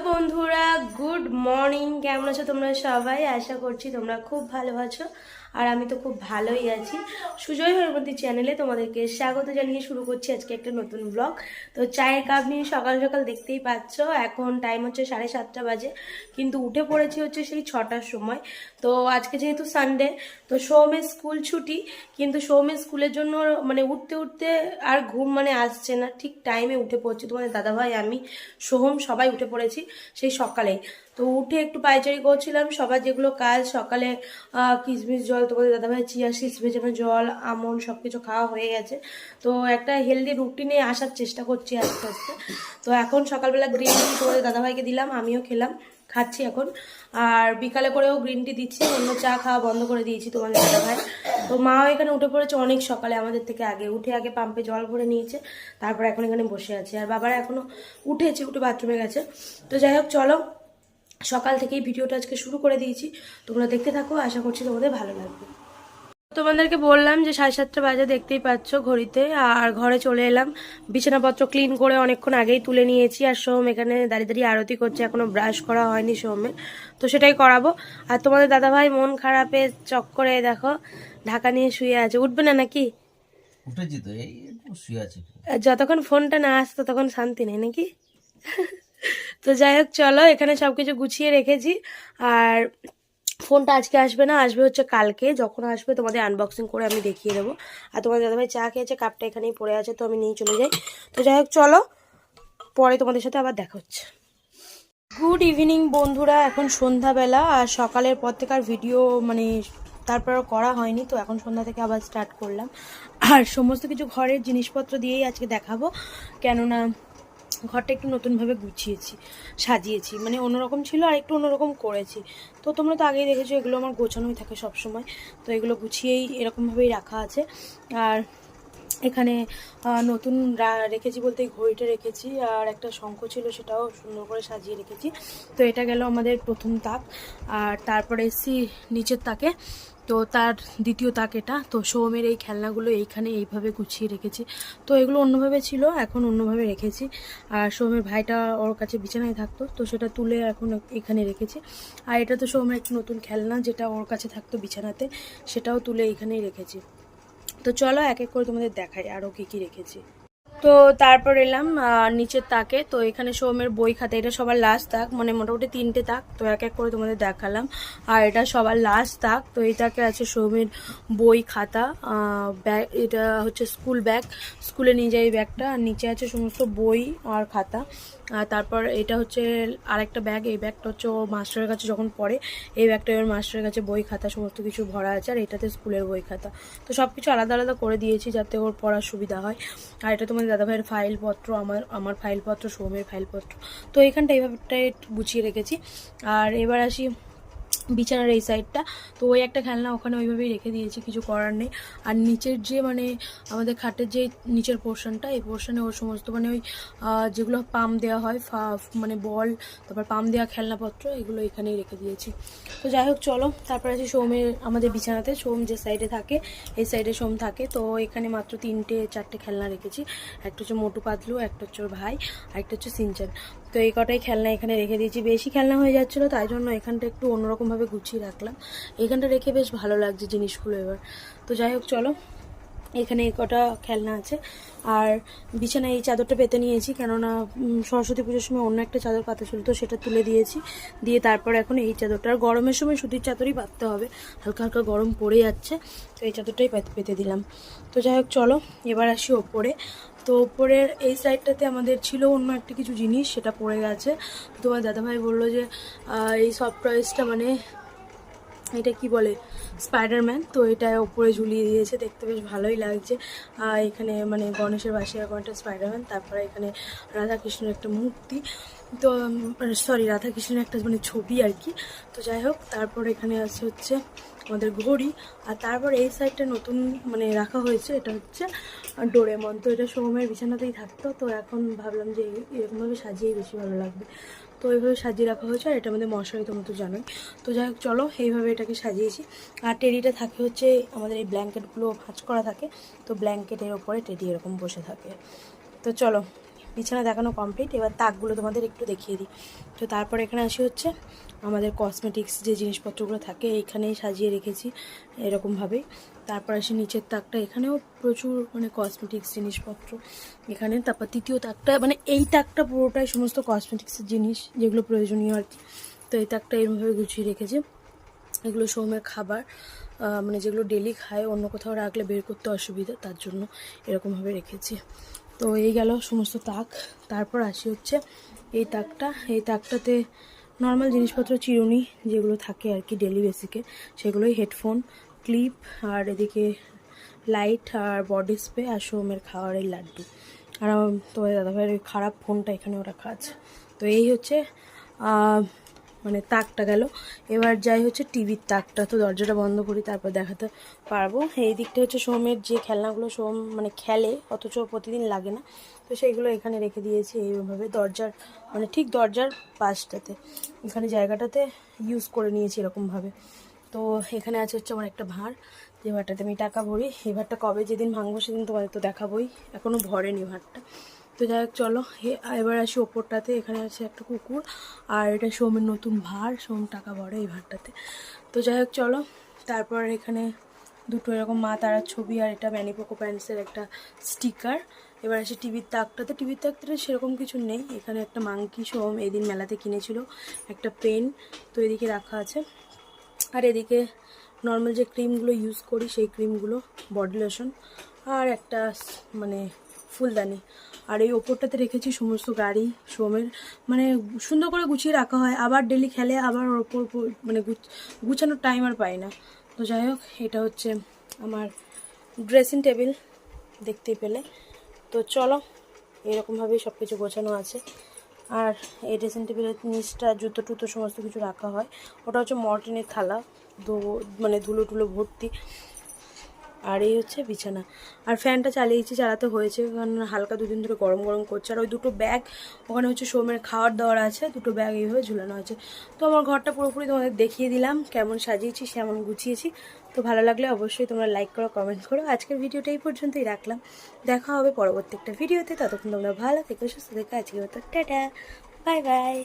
বন্ধুরা, good morning. কেমন আছো তোমরা সবাই? আশা করছি তোমরা খুব ভালো আছো। আর আমি তো খুব ভালোই আছি। সুজয় হরমতি চ্যানেলে তোমাদেরকে স্বাগত জানিয়ে শুরু করছি আজকে একটা নতুন ব্লগ তো চায়ের কাপ নিয়ে সকাল সকাল দেখতেই পাচ্ছ, এখন টাইম হচ্ছে সাড়ে সাতটা বাজে। কিন্তু উঠে পড়েছি হচ্ছে সেই ছটার সময়। তো আজকে যেহেতু সানডে তো সৌমের স্কুল ছুটি। কিন্তু সৌমের স্কুলের জন্য মানে উঠতে উঠতে আর ঘুম মানে আসছে না। ঠিক টাইমে উঠে পড়ছি। তোমাদের দাদাভাই, আমি, সোহম সবাই উঠে পড়েছি। সেই সকালে তো উঠে একটু পায়চারি করছিলাম, সবার যেগুলো কাজ সকালে কিশমিশ জল, তোমাদের দাদাভাই চিয়া সিস ভেজানো জল, আমন সব কিছু খাওয়া হয়ে গেছে। তো একটা হেলদি রুটিনে আসার চেষ্টা করছি আস্তে আস্তে। তো এখন সকালবেলা গ্রিন তোমাদের দাদাভাইকে দিলাম, আমিও খেলাম। খাচ্ছি এখন। আর বিকালে করেও গ্রিন টি দিচ্ছি, অন্য চা খাওয়া বন্ধ করে দিয়েছি তোমাদের দাদাভাই। তো মাও এখানে উঠে পড়েছে অনেক সকালে, আমাদের থেকে আগে। উঠে আগে পাম্পে জল ভরে নিয়েছে, তারপর এখন এখানে বসে আছে। আর বাবারা এখনও উঠেছে, উঠে বাথরুমে গেছে। তো যাই হোক, চলো। সকাল থেকেই ভিডিওটা আজকে শুরু করে দিয়েছি। তোমরা দেখতে থাকো, আশা করছি তোমাদের ভালো লাগবে। তোমাদেরকে বললাম যে সাড়ে সাতটা বাজে দেখতেই পাচ্ছ ঘড়িতে আর ঘরে চলে এলাম। বিছানাপত্র ক্লিন করে অনেকক্ষণ আগেই তুলে নিয়েছি আর সোম এখানে দাঁড়িয়ে দাঁড়িয়ে আরতি করছে এখনও ব্রাশ করা হয়নি সোমের তো সেটাই করাবো। আর তোমাদের দাদাভাই মন খারাপে চক্করে দেখো ঢাকা নিয়ে শুয়ে আছে। উঠবে না নাকি? উঠেছি তো এই শুয়ে আছি। আর যতক্ষণ ফোনটা না আসতো ততক্ষণ শান্তি নেই নাকি? তো যাই হোক চলো এখানে সবকিছু গুছিয়ে রেখেছি। আর ফোনটা আজকে আসবে না, আসবে হচ্ছে কালকে। যখন আসবে তোমাদের আনবক্সিং করে আমি দেখিয়ে দেবো। আর তোমাদের দাদাভাই চা খেয়েছে, কাপটা এখানেই পড়ে আছে, তো আমি নিয়ে চলে যাই। তো যাই হোক, চলো। পরে তোমাদের সাথে আবার দেখা হচ্ছে। গুড ইভিনিং বন্ধুরা, এখন সন্ধ্যাবেলা। আর সকালের পর থেকে আর ভিডিও মানে তারপর করা হয়নি, তো এখন সন্ধ্যা থেকে আবার স্টার্ট করলাম। আর সমস্ত কিছু ঘরের জিনিসপত্র দিয়েই আজকে দেখাবো। কেননা ঘরটা একটু নতুনভাবে গুছিয়েছি, সাজিয়েছি। মানে অন্যরকম ছিল আর একটু অন্যরকম করেছি। তো তোমরা তো আগেই দেখেছ, এগুলো আমার গোছানোই থাকে সব সময় তো এগুলো গুছিয়েই এরকমভাবেই রাখা আছে। আর এখানে নতুন রেখেছি বলতে ঘড়িটা রেখেছি। আর একটা শঙ্খ ছিল, সেটাও সুন্দর করে সাজিয়ে রেখেছি। তো এটা গেল আমাদের প্রথম তাক। আর তারপরে এসছি নিচের তাকে। তো তার দ্বিতীয় তাক এটা। তো সোমের এই খেলনাগুলো এইখানে এইভাবে গুছিয়ে রেখেছি। তো এগুলো অন্যভাবে ছিল, এখন অন্যভাবে রেখেছি। আর সোমের ভাইটা ওর কাছে বিছানায় থাকতো, তো সেটা তুলে এখন এখানে রেখেছি। আর এটা তো সোমের একটা নতুন খেলনা, যেটা ওর কাছে থাকতো বিছানাতে, সেটাও তুলে এখানেই রেখেছি। তো চলো এক এক করে তোমাদের দেখাই আরও কী কী রেখেছি। তো তারপর এলাম নিচের তাকে। তো এখানে সোমের বই খাতা, এটা সবার লাস্ট তাক মানে মোটামুটি তিনটে তাক, তো এক এক করে তোমাদের দেখালাম। আর এটা সবার লাস্ট তাক, তো এই তাকে আছে সোমের বই খাতা ব্যাগ, এটা হচ্ছে স্কুল ব্যাগ স্কুলে নিয়ে এই ব্যাগটা, আর নিচে আছে সমস্ত বই আর খাতা। আর তারপর এটা হচ্ছে আরেকটা ব্যাগ এই ব্যাগটা হচ্ছে ও মাস্টারের কাছে যখন পড়ে, এই ব্যাগটা ওর মাস্টারের কাছে বই খাতা সমস্ত কিছু ভরা আছে আর এটাতে স্কুলের বই খাতা। তো সব কিছু আলাদা আলাদা করে দিয়েছি যাতে ওর পড়ার সুবিধা হয়। আর এটা তোমাদের দাদাভাইয়ের ফাইলপত্র আমার আমার ফাইলপত্র সৌমের ফাইলপত্র তো এখানটা এইভাবেটাই গুছিয়ে রেখেছি। আর এবার আসি বিছানার এই সাইডটা। তো ওই একটা খেলনা ওখানে ওইভাবেই রেখে দিয়েছি, কিছু করার নেই। আর নিচের যে মানে আমাদের খাটের যে নিচের পোর্শনটা, এই পোর্শনে ওর সমস্ত মানে ওই যেগুলো পাম্প দেওয়া হয় মানে বল, তারপর পাম্প দেওয়া খেলনাপত্র, এগুলো এখানেই রেখে দিয়েছি। তো যাই হোক, চলো, তারপর আছে সোমের, আমাদের বিছানাতে, সোম যে সাইডে থাকে, এই সাইডে সোম থাকে। তো এখানে মাত্র তিনটে, চারটে খেলনা রেখেছি। একটা হচ্ছে মোটু পাতলু, একটা হচ্ছে ওর ভাই, আর একটা হচ্ছে সিনচান। তো এই কটাই খেলনা এখানে রেখে দিয়েছি। বেশি খেলনা হয়ে যাচ্ছিল, তাই জন্য এখানটা একটু অন্যরকমভাবে গুছিয়ে রাখলাম। এখানটা রেখে বেশ ভালো লাগছে জিনিসগুলো এবার। তো যাই হোক, চলো। এখানে কটা খেলনা আছে। আর বিছানায় এই চাদরটা পেতে নিয়েছি, কেননা সরস্বতী পুজোর সময় অন্য একটা চাদর পাতা ছিল, তো সেটা তুলে দিয়েছি। দিয়ে তারপর এখন এই চাদরটা, আর গরমের সময় সুতির চাদরই পাততে হবে। হালকা হালকা গরম পড়ে যাচ্ছে, তো এই চাদরটাই পেতে- পেতে দিলাম। তো যাই হোক, চলো, এবার আসি ওপরে। তো ওপরের এই সাইডটাতে আমাদের ছিল অন্য একটা কিছু জিনিস, সেটা পড়ে গেছে। তোমার দাদাভাই বলল যে এই সফট টয়েসটা মানে এটা কি বলে? স্পাইডারম্যান তো এটা ওপরে ঝুলিয়ে দিয়েছে, দেখতে বেশ ভালোই লাগছে। আর এখানে মানে গণেশের বাসে এখন একটা স্পাইডারম্যান তারপরে এখানে রাধাকৃষ্ণের একটা মূর্তি। তো সরি রাধাকৃষ্ণের একটা মানে ছবি আর কি। তো যাই হোক, তারপর এখানে আছে হচ্ছে আমাদের ঘড়ি। আর তারপর এই সাইডটা নতুন মানে রাখা হয়েছে, এটা হচ্ছে ডোরেমন তো এটা সোমের বিছানাতেই থাকতো, তো এখন ভাবলাম যে এরকমভাবে সাজিয়েই বেশি ভালো লাগবে। তো এইভাবে সাজিয়ে রাখা হয়েছে আর এটা আমাদের মশারি তোমরা তো জানোই। তো যাই হোক, চলো এইভাবে এটাকে সাজিয়েছি। আর টেডিটা থাকে হচ্ছে আমাদের এই ব্ল্যাঙ্কেটগুলো ভাঁজ করা থাকে, তো ব্ল্যাঙ্কেটের ওপরে টেডি এরকম বসে থাকে। তো চলো। বিছানা দেখানো কমপ্লিট এবার তাকগুলো তোমাদের একটু দেখিয়ে দিই। তো তারপর এখানে আসি হচ্ছে আমাদের কসমেটিক্স যে জিনিসপত্রগুলো থাকে, এইখানেই সাজিয়ে রেখেছি এরকমভাবেই তারপর আসি নিচের তাকটা, এখানেও প্রচুর মানে কসমেটিক্স জিনিসপত্র এখানে। তারপর তৃতীয় তাকটা মানে এই তাকটা পুরোটাই সমস্ত কসমেটিক্সের জিনিস যেগুলো প্রয়োজনীয় আর কি। তো এই তাকটা এরমভাবে গুছিয়ে রেখেছি। এগুলো সৌমের খাবার মানে যেগুলো ডেলি খায়, অন্য কোথাও রাখলে বের করতে অসুবিধা, তার জন্য এরকমভাবে রেখেছি। তো এই গেল সমস্ত তাক। তারপর আসি হচ্ছে এই তাকটা। এই তাকটাতে নর্মাল জিনিসপত্র, চিরুনি যেগুলো থাকে আর কি ডেলি বেসিকে সেগুলোই হেডফোন ক্লিপ আর এদিকে লাইট আর বডি স্প্রে আর সোমের খাওয়ার এই লাড্ডু। আর তোমাদের দাদাভাইয়ের খারাপ ফোনটা এখানেও রাখা আছে। তো এই হচ্ছে মানে তাকটা গেল। এবার যাই হচ্ছে টিভির তাকটা। তো দরজাটা বন্ধ করি, তারপর দেখাতে পারব। এই দিকটা হচ্ছে সোমের যে খেলনাগুলো সোম মানে খেলে, অথচ প্রতিদিন লাগে না। তো সেইগুলো এখানে রেখে দিয়েছি এইভাবে দরজার মানে ঠিক দরজার পাশটাতে। এখানে জায়গাটাতে ইউজ করে নিয়েছি এরকমভাবে। তো এখানে আছে হচ্ছে আমার একটা ভাঁড়। যে ভাঁড়টাতে আমি টাকা ভরি। এই ভাঁড়টা কবে যেদিন ভাঙবো সেদিন তোমাদের তো দেখাবোই। এখনও ভরেনি ভাঁড়টা। তো যাই হোক, চলো এবার আসি ওপরটাতে, এখানে আছে একটা কুকুর, আর এটা সোমের নতুন ভার সোম টাকা ভরে এই ভাঁড়টাতে। তো যাই হোক, চলো, তারপর এখানে দুটো এরকম মা তারার ছবি আর এটা ম্যানিপোকো প্যান্টসের একটা স্টিকার। এবার আসে টিভির তাকটাতে টিভির তাকটাতে সেরকম কিছু নেই, এখানে একটা মাংকি সোম এদিন মেলাতে কিনেছিল, একটা পেন, তো এদিকে রাখা আছে। আর এদিকে নর্মাল যে ক্রিমগুলো ইউজ করি, সেই ক্রিমগুলো বডি লোশন আর একটা মানে ফুলদানি। আর এই ওপরটাতে রেখেছি সমস্ত গাড়ি, সোমের মানে সুন্দর করে গুছিয়ে রাখা হয়। আবার ডেলি খেলে, আবার ওর ওপর মানে গুছানোর টাইম আর পাই না। তো যাই হোক, এটা হচ্ছে আমার ড্রেসিং টেবিল দেখতেই পেলে। তো চলো, এরকমভাবেই সব কিছু গোছানো আছে। আর এই ড্রেসিং টেবিলের নিচটা, জুতো টুতো সমস্ত কিছু রাখা হয়। ওটা হচ্ছে মর্টিনের থালা মানে ধুলো টুলো ভর্তি। আর এই হচ্ছে বিছানা। আর ফ্যানটা চালিয়েছি, চালাতে হয়েছে। কারণ হালকা দুদিন ধরে গরম গরম করছে। আর ওই দুটো ব্যাগ, ওখানে হচ্ছে সোমের খাওয়ার দাওয়ার আছে। দুটো ব্যাগ এইভাবে ঝুলানো আছে তো আমার ঘরটা পুরোপুরি তোমাদের দেখিয়ে দিলাম। কেমন সাজিয়েছি, সেমন গুছিয়েছি। তো ভালো লাগলে অবশ্যই তোমরা লাইক করো কমেন্ট করো। আজকের ভিডিওটা এই পর্যন্তই রাখলাম। দেখা হবে পরবর্তী একটা ভিডিওতে। ততক্ষণ তোমরা ভালো থেকো, সুস্থ থেকো। আজকের মতো টাটা। Bye bye.